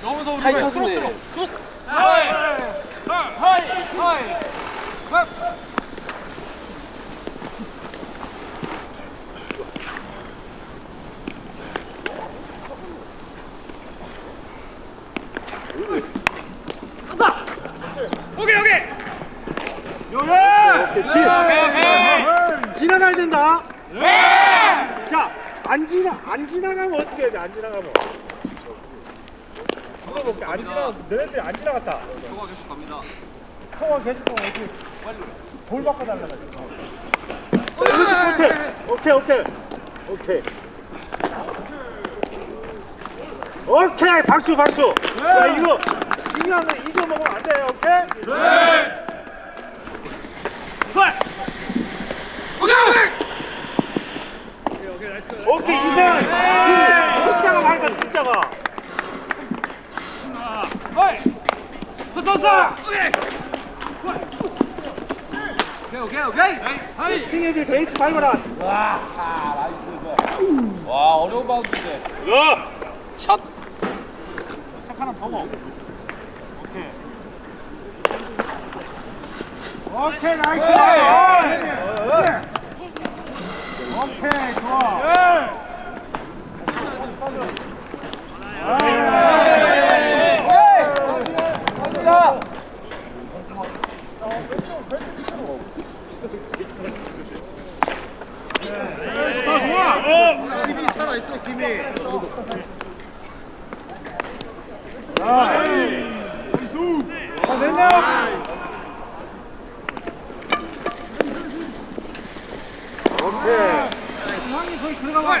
저기서 우리 왜 크로스로. 크로스. 오케이 오케이 지나가야 된다. 자, 안 지나 안 지나가면 어떻게 해야 돼? 안 지나가면. 물어볼게. 안 지나 너네들 안 지나갔다. 저거 계속 갑니다 소화 계속 하면 어떻게? 돌 바꿔 달라고. 오케이 오케이 오케이. 오케이 박수 박수. 야 이거 중요한 건 잊어먹으면 안 돼. 오케이. 오케이 이상. 숫자가 많이 가 숫자가. 오케이 오케이 오케이 승혜들 베이스 밟아라. 와 어려운 바운드인데 이거 샷. 샷 하나 보고. 오케이. 오케이 나이스. 오케이 좋아. 힘이 살아있어 힘이 아, 됐냐? 오케이. 형이 거기 들어가봐.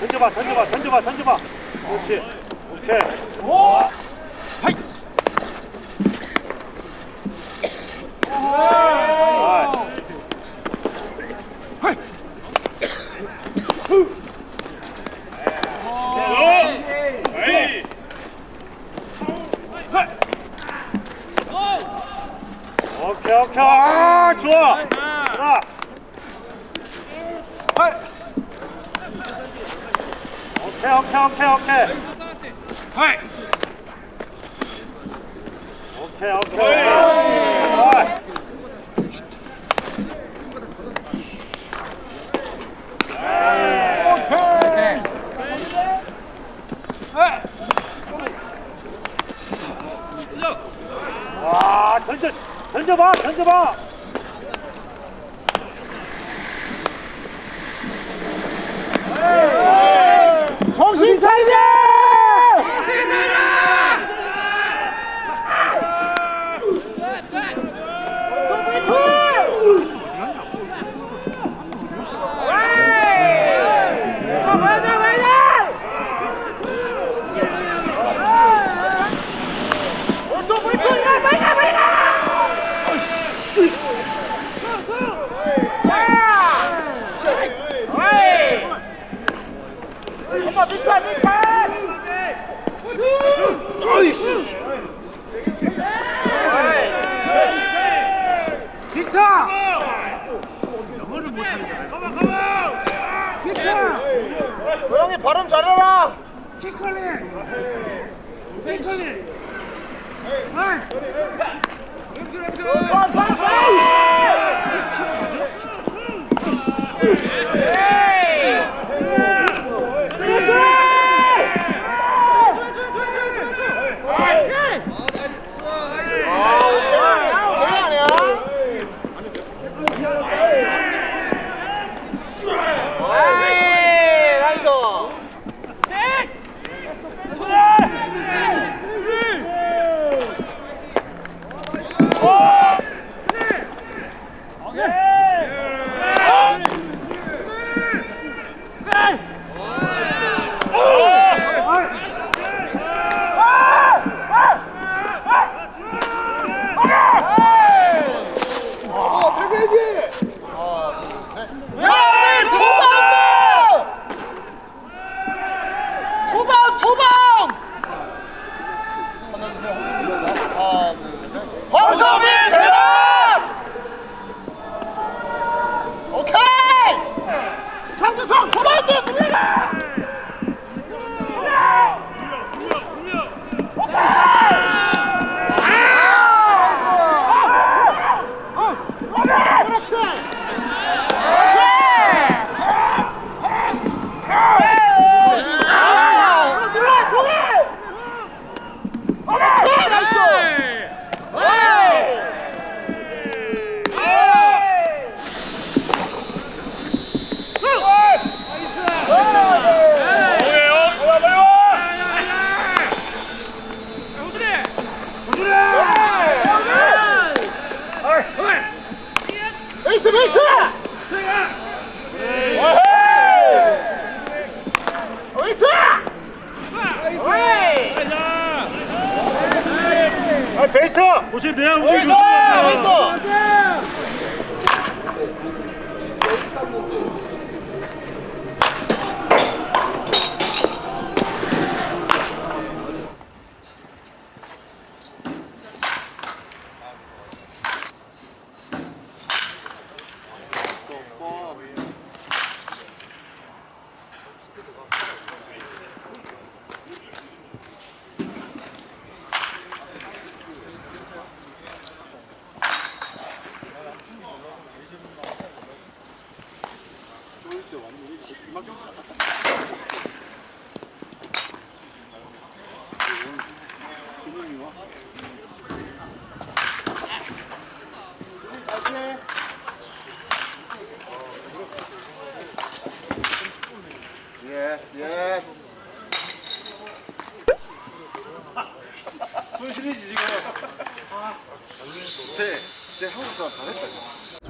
던져봐 던져봐 던져봐 던져봐. 그렇지. 오케이. 하이. 하이. 오케이 오케이. 아 좋아 오케이 오케이 오케이 오케이. 오케이 오케이. 오케이! 와 던져 던져봐 던져봐 정신 차리자 기타! 영어를 못하는 거야. 가만, 가만! 고양이 발음 잘해라 키컬리! 키컬리! 하이! 아 يا!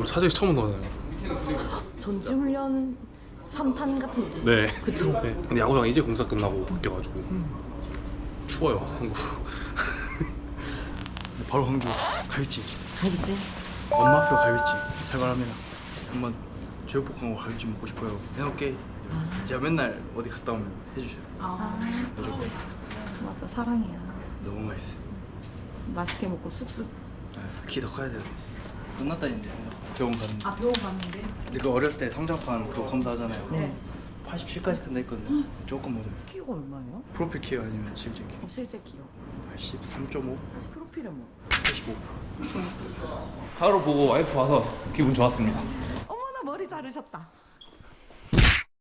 저 차저기 처음 나와요. 전지훈련 3탄 같은 거. 네. 그쵸. 네. 근데 야구장 이제 공사 끝나고 바뀌어가지고 추워요 한국. 바로 광주 갈비찜 알겠지? 엄마표 갈비찜 살벌합니다 한번 제육볶음하고 갈비찜 먹고 싶어요 해놓게 제가 맨날 어디 갔다 오면 해주셔요 아, 무조건 맞아 사랑이야. 너무 맛있어요 맛있게 먹고 쑥쑥. 키 더 커야 돼요 끝났다는데 병원 갔는데 아 병원 갔는데? 근데 그 어렸을 때 성장판 그거 검사하잖아요 네. 87까지 끝냈거든요 조금 못해요 키가 얼마예요? 프로필 키어 아니면 실제 키어 어, 실제 키요. 83.5 프로필은 뭐? 85 하루 보고 와이프 와서 기분 좋았습니다. 어머나 머리 자르셨다.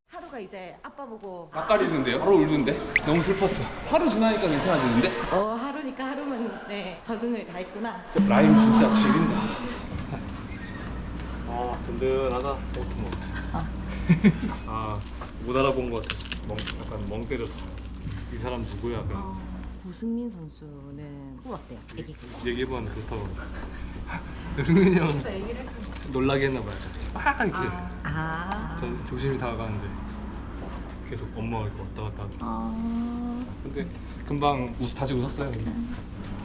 하루가 이제 아빠 보고 낯가리는데요? 하루 울던데? 너무 슬펐어. 하루 지나니까 괜찮아지는데? 어 하루니까 하루면 네 적응을 다 했구나. 라임 진짜 지린다. 아 든든하다. 오토모트. 아못 알아본 것 같아. 멍, 약간 멍 때렸어. 이 사람 누구야? 그냥 어, 구승민 선수는 뭐 어때요? 그 얘기해보면 그렇다고. 승민이 형 놀라게 했나 봐요. 막 이렇게. 아. 전 조심히 다가가는데 계속 엄마가 이렇게 왔다 갔다 하더라고. 아. 근데 금방 웃, 다시 웃었어요.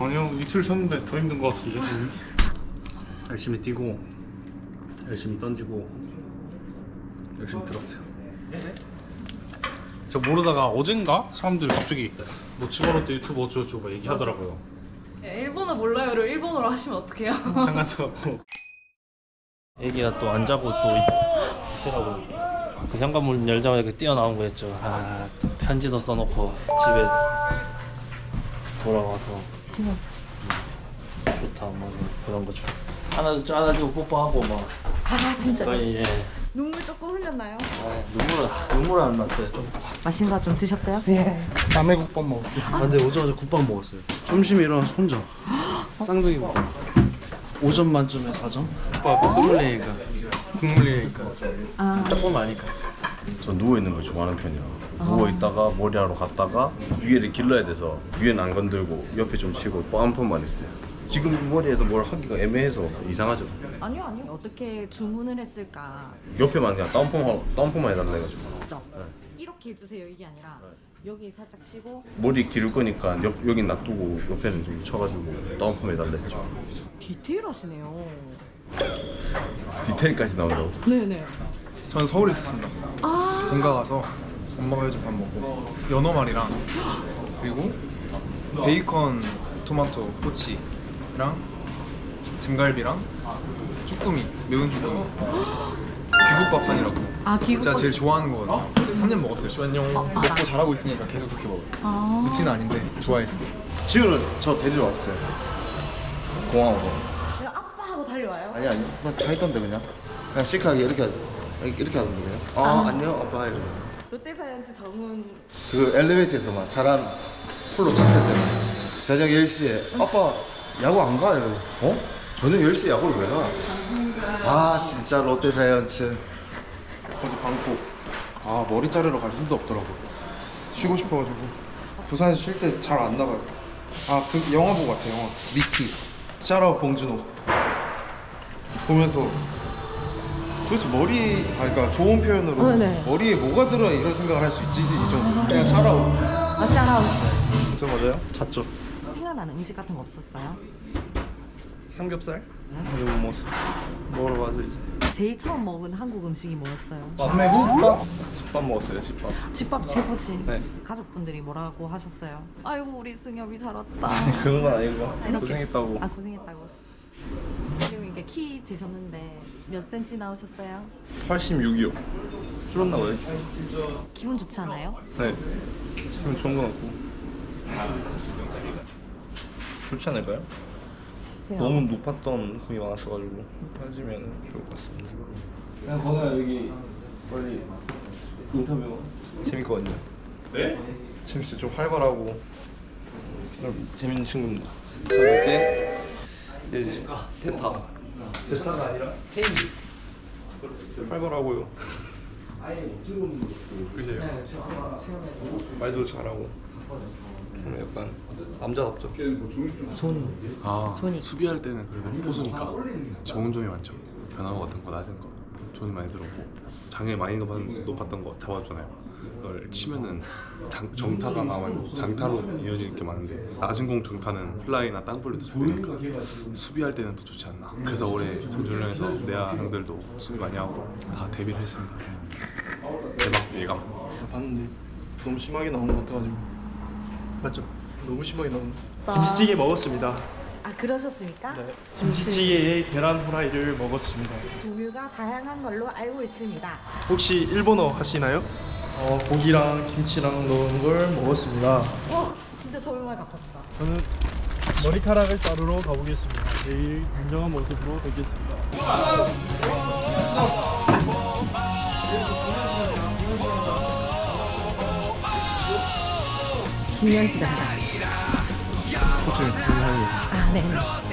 아니요 이틀 쉬었는데 더 힘든 것 같은데 열심히 뛰고 열심히 던지고 열심히 들었어요. 저 모르다가 어젠가 사람들이 갑자기 뭐 집어넣을 때 유튜브 어쩌고저쩌고 막 얘기하더라고요 네, 일본어 몰라요를 일본어로 하시면 어떡해요? 장난쳐갖고 애기가 또 안 자고 또 있더라고. 그 현관문 열자마자 그 뛰어나온 거였죠. 아, 또 편지도 써놓고 집에 돌아와서 음, 좋다 뭐 그런 거죠. 하나도 안아주고 뽀뽀하고 막 아 진짜 거의 예. 눈물 조금 흘렸나요? 아, 눈물 눈물 안 났어요. 좀. 맛있는 거 좀 드셨어요? 남해국밥 먹었어요 아 근데 오자마자 국밥 먹었어요 점심에 일어나서 혼자 쌍둥이 국밥 5점 만점에 4점? 국밥 소믈리에가 국물리니까 조금 아니까 저 누워 있는 걸 좋아하는 편이라 누워 있다가 머리하러 갔다가 위에를 길러야 돼서 위에는 안 건들고 옆에 좀 치고 뻔뻔만 있어요. 지금 이 머리에서 뭘 하기가 애매해서 이상하죠. 아니요 아니요 어떻게 주문을 했을까? 옆에만 그냥 다운펌 다운펌만 해달라 해가지고 그죠? 이렇게 해주세요 이게 아니라 여기 살짝 치고 머리 기를 거니까 옆 여기 놔두고 옆에는 좀 쳐가지고 다운펌 해달라 했죠. 디테일하시네요. 디테일까지 나온다고. 네네. 저는 서울에 있었습니다. 본가 가서 엄마가 해준 밥 먹고 연어말이랑 그리고 베이컨 토마토 꼬치 랑 등갈비랑 쭈꾸미 매운 쭈꾸미 귀국밥상이라고 아 귀국. 제가 제일 좋아하는 거거든요. 3년 먹었어요. 먹고 잘하고 있으니까 계속 그렇게 먹어요. 아. 루틴은 아닌데 좋아해서. 지우는 저 데리러 왔어요 공항으로 그냥 아빠 하고 달려와요? 아니 아니 그냥 가 있던데 그냥 그냥 시크하게 이렇게 하- 이렇게 하던데 그냥 아, 안녕 아빠 이러고 롯데자이언츠 정훈 그 엘리베이터에서 막 사람 풀로 찼을 때 저녁 10시에 아빠 야구 안 가? 이러고. 어? 저녁 10시에 야구를 왜 가? 아 진짜 롯데 자이언츠. 어제 방콕. 아 머리 자르러 갈 힘도 없더라고. 쉬고 싶어가지고. 부산에서 쉴때 잘 안 나가요. 아 그 영화 보고 왔어요 영화. 미티 샤라우 봉준호. 보면서. 도대체 머리 아 그러니까 좋은 표현으로 어, 네. 머리에 뭐가 들어 이런 생각을 할 수 있지? 이 정도. 그냥 샤라우 아 샤라웃 저 맞아요? 잤죠 생각나는 음식 같은 거 없었어요? 삼겹살? 이거 못 먹었어. 먹으러 가자 이제. 제일 처음 먹은 한국 음식이 뭐였어요? 밤매국밥 집밥 먹었어요 집밥. 집밥 최고지. 네. 가족분들이 뭐라고 하셨어요? 아이고 우리 승엽이 잘 왔다. 그런 건 아니고 이렇게- 고생했다고. 아 고생했다고. 지금 이렇게 키 재셨는데 몇 센치 나오셨어요? 86이요. 줄었나 봐요. 기분 좋지 않아요? 네. 지금 좋은 거 같고. 좋지 않을까요? 그래요. 너무 높았던 금이 많았어가지고 빠지면 좋을 것 같습니다. 그냥 건우야 여기 빨리 인터뷰 재밌거든요. 네? 재밌어 좀 활발하고 좀 재밌는 친구입니다. 자 이제 이제 대타 대타가 아니라 체인지 활발하고요. 그죠? 말도 잘하고 좀 약간 남자답죠. 존이. 아 존이. 수비할 때는 그래도 포수니까 좋은 점이 많죠. 변화구 같은 거 낮은 거. 존이 많이 들었고. 장애 많이 높았, 높았던 거 잡아주잖아요? 그걸 치면은 장, 정타가 나와요 장타로 이어지는 게 많은데 낮은 공 정타는 플라이나 땅볼리도 잘 되니까 수비할 때는 더 좋지 않나. 그래서 올해 전주련에서 내야 형들도 수비 많이 하고 다 데뷔를 했습니다. 대박 예감. 봤는데 너무 심하게 나오는 것 같아가지고 맞죠? 너무 심하게 나오는 김치찌개 먹었습니다. 아 그러셨습니까? 네. 김치찌개에 계란 후라이를 먹었습니다. 종류가 다양한 걸로 알고 있습니다. 혹시 일본어 하시나요? 어, 고기랑 김치랑 넣은 걸 먹었습니다. 어 진짜 서울말 같았다. 저는 머리카락을 자르러 가보겠습니다. 내일 단정한 모습으로 뵙겠습니다. 중요한 시간이다. 코치님 아 네.